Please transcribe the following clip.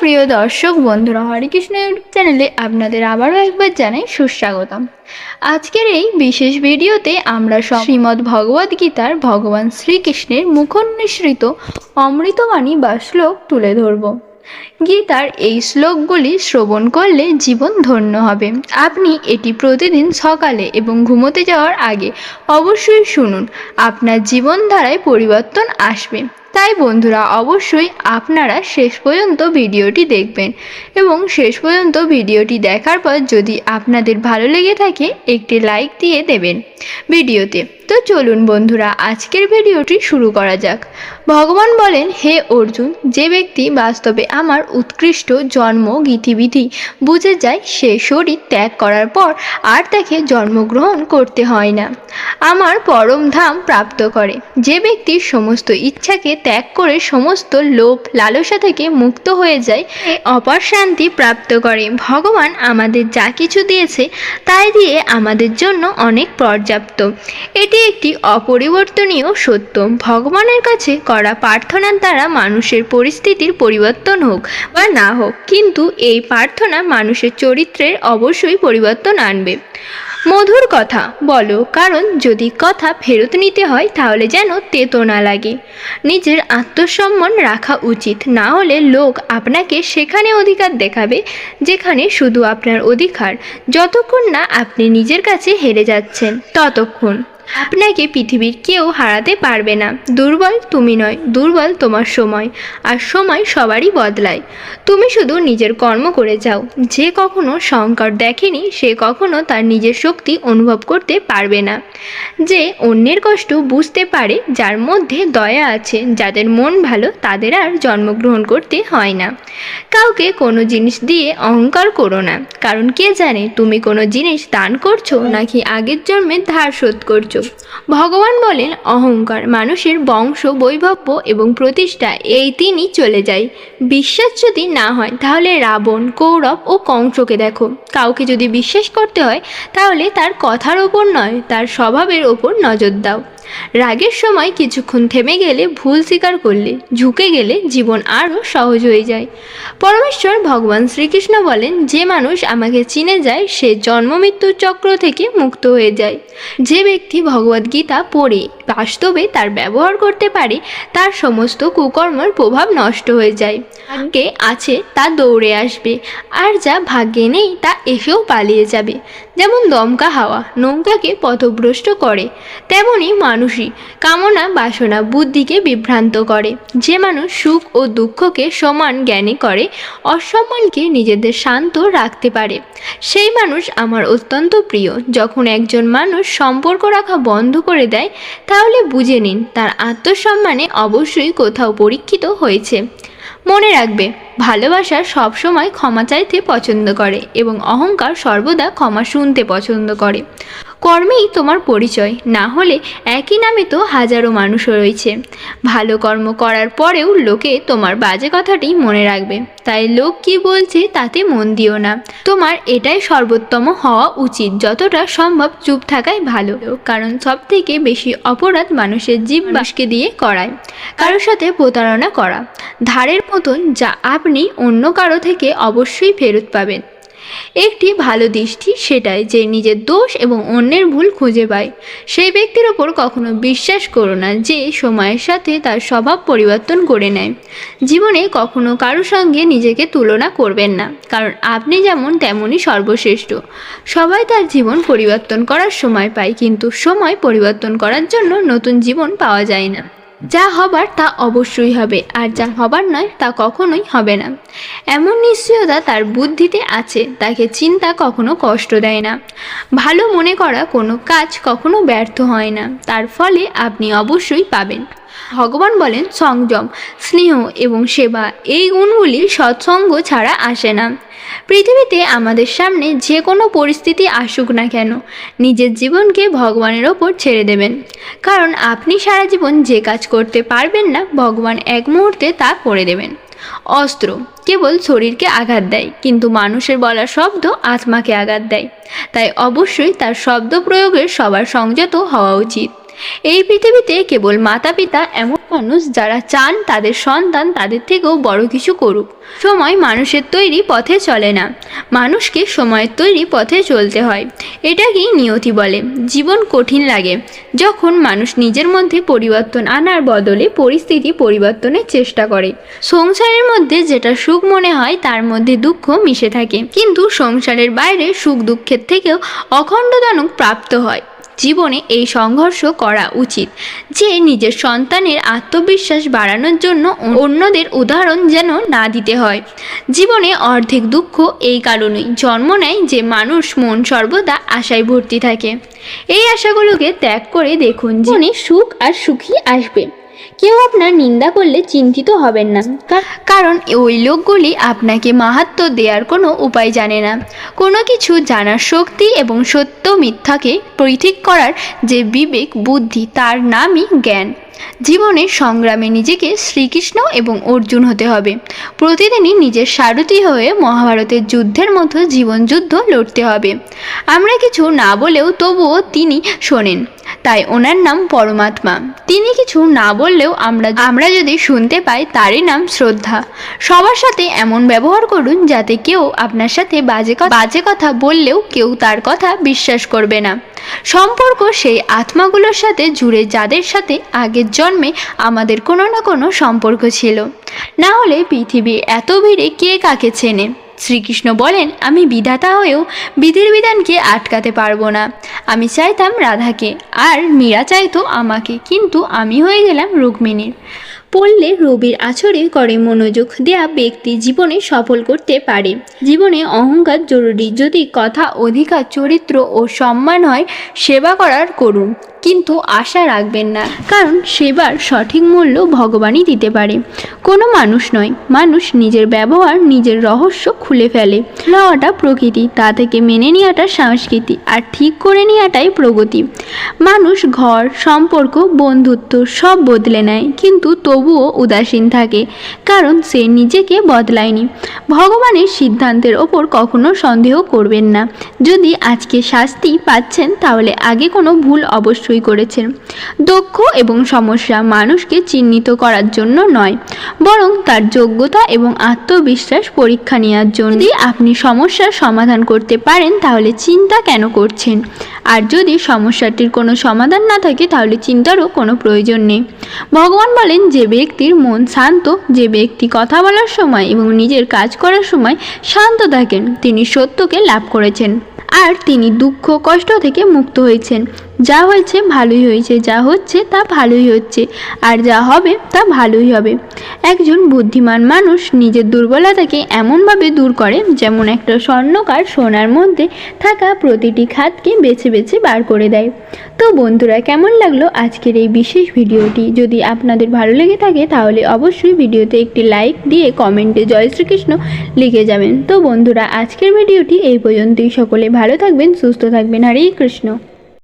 প্রিয় দর্শক বন্ধুরা, হরিকৃষ্ণ ইউটিউব চ্যানেলে আপনাদের আবারও একবার জানাই সুস্বাগতম। আজকের এই বিশেষ ভিডিওতে আমরা সব শ্রীমদ্ ভগবদ গীতার ভগবান শ্রীকৃষ্ণের মুখনিসৃত অমৃতবাণী বা শ্লোক তুলে ধরব। গীতার এই শ্লোকগুলি শ্রবণ করলে জীবন ধন্য হবে। আপনি এটি প্রতিদিন সকালে এবং ঘুমোতে যাওয়ার আগে অবশ্যই শুনুন। আপনার জীবনধারায় পরিবর্তন আসবে। তাই বন্ধুরা অবশ্যই আপনারা শেষ পর্যন্ত ভিডিওটি দেখবেন এবং শেষ পর্যন্ত ভিডিওটি দেখার পর যদি আপনাদের ভালো লেগে থাকে একটি লাইক দিয়ে দেবেন ভিডিওতে। তো চলুন বন্ধুরা, আজকের ভিডিওটি শুরু করা যাক। ভগবান বলেন, হে অর্জুন, যে ব্যক্তি বাস্তবে আমার উৎকৃষ্ট জন্ম গীতিবিধি বুঝে যায়, সে শরীর ত্যাগ করার পর আর তাকে জন্মগ্রহণ করতে হয় না। আমার পরম ধাম প্রাপ্ত করে। যে ব্যক্তি সমস্ত ইচ্ছাকে ত্যাগ করে সমস্ত লোভ, লালসা থেকে মুক্ত হয়ে যায় অপার শান্তি প্রাপ্ত করে। ভগবান আমাদের যা কিছু দিয়েছে, তাই দিয়ে আমাদের জন্য অনেক পর্যাপ্ত। এটি একটি অপরিবর্তনীয় সত্য। ভগবানের কাছে করা প্রার্থনার দ্বারা মানুষের পরিস্থিতির পরিবর্তন হোক বা না হোক, কিন্তু এই প্রার্থনা মানুষের চরিত্রের অবশ্যই পরিবর্তন আনবে। মধুর কথা, বলো, কারণ যদি কথা ফেরত নিতে হয়, তাহলে যেন তেতো না লাগে। নিজের আত্মসম্মান রাখা উচিত, না হলে লোক আপনাকে সেখানে অধিকার দেখাবে, যেখানে শুধু আপনার অধিকার। যতক্ষণ না আপনি নিজের কাছে হেরে যাচ্ছেন, ততক্ষণ। আপনাকে পৃথিবীর কেউ হারাতে পারবে না। দুর্বল তুমি নয়, দুর্বল তোমার সময়। আর সময় সবারই বদলায়। তুমি শুধু নিজের কর্ম করে যাও। যে কখনো সংকট দেখেনি, সে কখনো তার নিজের শক্তি অনুভব করতে পারবে না। যে অন্যের কষ্ট বুঝতে পারে, যার মধ্যে দয়া আছে, যাদের মন ভালো, তাদের আর জন্মগ্রহণ করতে হয় না। কাউকে কোনো জিনিস দিয়ে অহংকার করো না। কারণ কে জানে তুমি কোনো জিনিস দান করছ, নাকি আগের জন্মে ধার শোধ করছ। ভগবান বলেন, অহংকার মানুষের বংশ বৈভব্য এবং প্রতিষ্ঠা, এই তিনি চলে যায়। বিশ্বাস যদি না হয়, তাহলে রাবণ, কৌরব ও কংসকে দেখো। কাউকে যদি বিশ্বাস করতে হয়, তাহলে তার কথার ওপর নয়, তার স্বভাবের ওপর নজর দাও। রাগের সময় কিছুক্ষণ থেমে গেলে ভুল স্বীকার করলে ঝুঁকে গেলে জীবন আরও সহজ হয়ে যায়। পরমেশ্বর ভগবান শ্রীকৃষ্ণ বলেন, যে মানুষ আমাকে চিনে যায়, সে জন্ম মৃত্যুর চক্র থেকে মুক্ত হয়ে যায়। যে ব্যক্তি ভগবদ্গীতা পড়ে, বাস্তবে তার ব্যবহার করতে পারে, তার সমস্ত কুকর্মর প্রভাব নষ্ট হয়ে যায়। ভাগ্যে আছে, তা দৌড়ে আসবে। আর যা ভাগ্যে নেই, তা এসেও পালিয়ে যাবে। যেমন দমকা হাওয়া, নৌকাকে পথভ্রষ্ট করে, তেমনি মানুষই কামনা, বাসনা, বুদ্ধিকে বিভ্রান্ত করে। যে মানুষ সুখ ও দুঃখকে সমান জ্ঞানে করে, অসম্মানকে নিজেদের শান্ত রাখতে পারে। সেই মানুষ আমার অত্যন্ত প্রিয়। যখন একজন মানুষ সম্পর্ক রাখা বন্ধ করে দেয়, তাহলে বুঝে নিন, তার আত্মসম্মানে অবশ্যই কোথাও পরীক্ষিত হয়েছে। মনে রাখবে, ভালোবাসা সবসময় ক্ষমা চাইতে পছন্দ করে এবং অহংকার সর্বদা ক্ষমা শুনতে পছন্দ করে। কর্মেই তোমার পরিচয়। না হলে একই নামে তো হাজারো মানুষ রয়েছে। ভালো কর্ম করার পরেও লোকে তোমার বাজে কথাটি মনে রাখবে। তাই লোক কি বলছে তাতে মন দিও না। তোমার এটাই সর্বোত্তম হওয়া উচিত, যতটা সম্ভব চুপ থাকাই ভালো। কারণ সব থেকে বেশি অপরাধ মানুষের জীব বাসকে দিয়ে করায়। কারোর সাথে প্রতারণা করা। ধারের মতন যা আপনি অন্য কারও থেকে অবশ্যই ফেরত পাবেন। একটি ভালো দৃষ্টি সেটাই যে নিজের দোষ এবং অন্যের ভুল খুঁজে পায়। সেই ব্যক্তির ওপর কখনো বিশ্বাস করো না যে সময়ের সাথে তার স্বভাব পরিবর্তন করে নেয়। জীবনে কখনো কারও সঙ্গে নিজেকে তুলনা করবেন না, কারণ আপনি যেমন তেমনই সর্বশ্রেষ্ঠ। সবাই তার জীবন পরিবর্তন করার সময় পায়, কিন্তু সময় পরিবর্তন করার জন্য নতুন জীবন পাওয়া যায় না। যা হবার তা অবশ্যই হবে, আর যা হবার নয় তা কখনোই হবে না। এমন নিশ্চয়তা তার বুদ্ধিতে আছে, তাকে চিন্তা কখনো কষ্ট দেয় না। ভালো মনে করা কোনো কাজ কখনো ব্যর্থ হয় না, তার ফলে আপনি অবশ্যই পাবেন। ভগবান বলেন, সংযম, স্নেহ এবং সেবা, এই গুণগুলি সৎসঙ্গ ছাড়া আসে না। পৃথিবীতে আমাদের সামনে যে কোনো পরিস্থিতি আসুক না কেন, নিজের জীবনকে ভগবানের ওপর ছেড়ে দেবেন। কারণ আপনি সারা জীবন যে কাজ করতে পারবেন না, ভগবান এক মুহূর্তে তা করে দেবেন। অস্ত্র কেবল শরীরকে আঘাত দেয়, কিন্তু মানুষের বলা শব্দ আত্মাকে আঘাত দেয়। তাই অবশ্যই তার শব্দ প্রয়োগের সবার সংযত হওয়া উচিত। এই পৃথিবীতে কেবল মাতা পিতা এমন মানুষ যারা চান তাদের সন্তান তাদের থেকেও বড় কিছু করুক। সময় মানুষের তৈরি পথে চলে না। মানুষকে সময়ের তৈরি পথে চলতে হয়। এটাকেই নিয়তি বলে। জীবন কঠিন লাগে। যখন মানুষ নিজের মধ্যে পরিবর্তন আনার বদলে পরিস্থিতি পরিবর্তনের চেষ্টা করে। সংসারের মধ্যে যেটা সুখ মনে হয় তার মধ্যে দুঃখ মিশে থাকে। কিন্তু সংসারের বাইরে সুখ দুঃখের থেকেও অখণ্ডজনক প্রাপ্ত হয়। জীবনে এই সংঘর্ষ করা উচিত, যে নিজের সন্তানের আত্মবিশ্বাস বাড়ানোর জন্য অন্যদের উদাহরণ যেন না দিতে হয়। জীবনে অর্ধেক দুঃখ এই কারণেই জন্ম নেয় যে মানুষ মন সর্বদা আশায় ভর্তি থাকে। এই আশাগুলোকে ত্যাগ করে দেখুন, জীবনে সুখ আর সুখী আসবে। কেউ আপনার নিন্দা করলে চিন্তিত হবেন না। কারণ ওই লোকগুলি আপনাকে মাহাত্ম দেওয়ার কোনো উপায় জানে না। কোনো কিছু জানার শক্তি এবং সত্য মিথ্যাকে পৃথক করার যে বিবেক বুদ্ধি তার নামই জ্ঞান। জীবনের সংগ্রামে নিজেকে শ্রীকৃষ্ণ এবং অর্জুন হতে হবে। প্রতিদিনই নিজের সারথি হয়ে মহাভারতের যুদ্ধের মতো জীবন যুদ্ধ লড়তে হবে। আমরা কিছু না বলেও তবুও তিনি শোনেন। তাই ওনার নাম পরমাত্মা। তিনি কিছু না বললেও আমরা আমরা যদি শুনতে পাই তারই নাম শ্রদ্ধা। সবার সাথে এমন ব্যবহার করুন যাতে কেউ আপনার সাথে বাজে বাজে কথা বললেও কেউ তার কথা বিশ্বাস করবে না। সম্পর্ক সেই আত্মাগুলোর সাথে জুড়ে যাদের সাথে আগের জন্মে আমাদের কোনো না কোনো সম্পর্ক ছিল। না হলে পৃথিবীর এত ভিড়ে কে কাকে চেনে? শ্রীকৃষ্ণ বলেন, আমি বিধাতা হয়েও বিধির বিধানকে আটকাতে পারব না। আমি চাইতাম রাধাকে, আর মীরা চাইতো আমাকে, কিন্তু আমি হয়ে গেলাম রুক্মিণীর। পড়লে রবির আচরে করে মনোযোগ দেয়া ব্যক্তি জীবনে সফল করতে পারে। জীবনে অহংকার জরুরি। যদি কথা, অধিকার, চরিত্র ও সম্মান হয়, সেবা করার করুন। কিন্তু আশা রাখবেন না। কারণ সেবার সঠিক মূল্য ভগবানই দিতে পারে। কোনো মানুষ নয়। মানুষ নিজের ব্যবহার, নিজের রহস্য খুলে ফেলে। লওয়াটা প্রকৃতি। তা থেকে মেনে নেওয়াটা সংস্কৃতি। আর ঠিক করে নেওয়াটাই প্রগতি। মানুষ ঘর, সম্পর্ক, বন্ধুত্ব সব বদলে নেয়। কিন্তু তবুও উদাসীন থাকে, কারণ সে নিজেকে বদলায়নি। ভগবানের সিদ্ধান্তের ওপর কখনো সন্দেহ করবেন না। যদি আজকে শাস্তি পাচ্ছেন, তাহলে আগে কোনো ভুল অবশ্যই করেছেন। দক্ষ এবং সমস্যা মানুষকে চিহ্নিত করার জন্য নয়, বরং তার যোগ্যতা এবং আত্মবিশ্বাস পরীক্ষা নেওয়ার জন্য। যদি আপনি সমস্যার সমাধান করতে পারেন, তাহলে চিন্তা কেন করছেন? আর যদি সমস্যাটির কোনো সমাধান না থাকে, তাহলে চিন্তারও কোনো প্রয়োজন নেই। ভগবান বলেন, যে ব্যক্তির মন শান্ত, যে ব্যক্তি কথা বলার সময় এবং নিজের কাজ করার সময় শান্ত থাকেন, তিনি সত্যকে লাভ করেছেন। আর তিনি দুঃখ, কষ্ট থেকে মুক্ত হয়েছেন। যা হয়েছে ভালোই হয়েছে, যা হচ্ছে তা ভালোই হচ্ছে, আর যা হবে তা ভালোই হবে। একজন বুদ্ধিমান মানুষ নিজের দুর্বলতাকে এমনভাবে দূর করে যেমন একটা স্বর্ণকার সোনার মধ্যে থাকা প্রতিটি খাতকে বেছে বেছে বার করে দেয়। তো বন্ধুরা, কেমন লাগল আজকের এই বিশেষ ভিডিওটি? যদি আপনাদের ভালো লেগে থাকে তাহলে অবশ্যই ভিডিওতে একটি লাইক দিয়ে কমেন্টে জয় শ্রীকৃষ্ণ লিখে যাবেন। তো বন্ধুরা, আজকের ভিডিওটি এই পর্যন্তই। সকলে ভালো থাকবেন, সুস্থ থাকবেন। হরে কৃষ্ণ।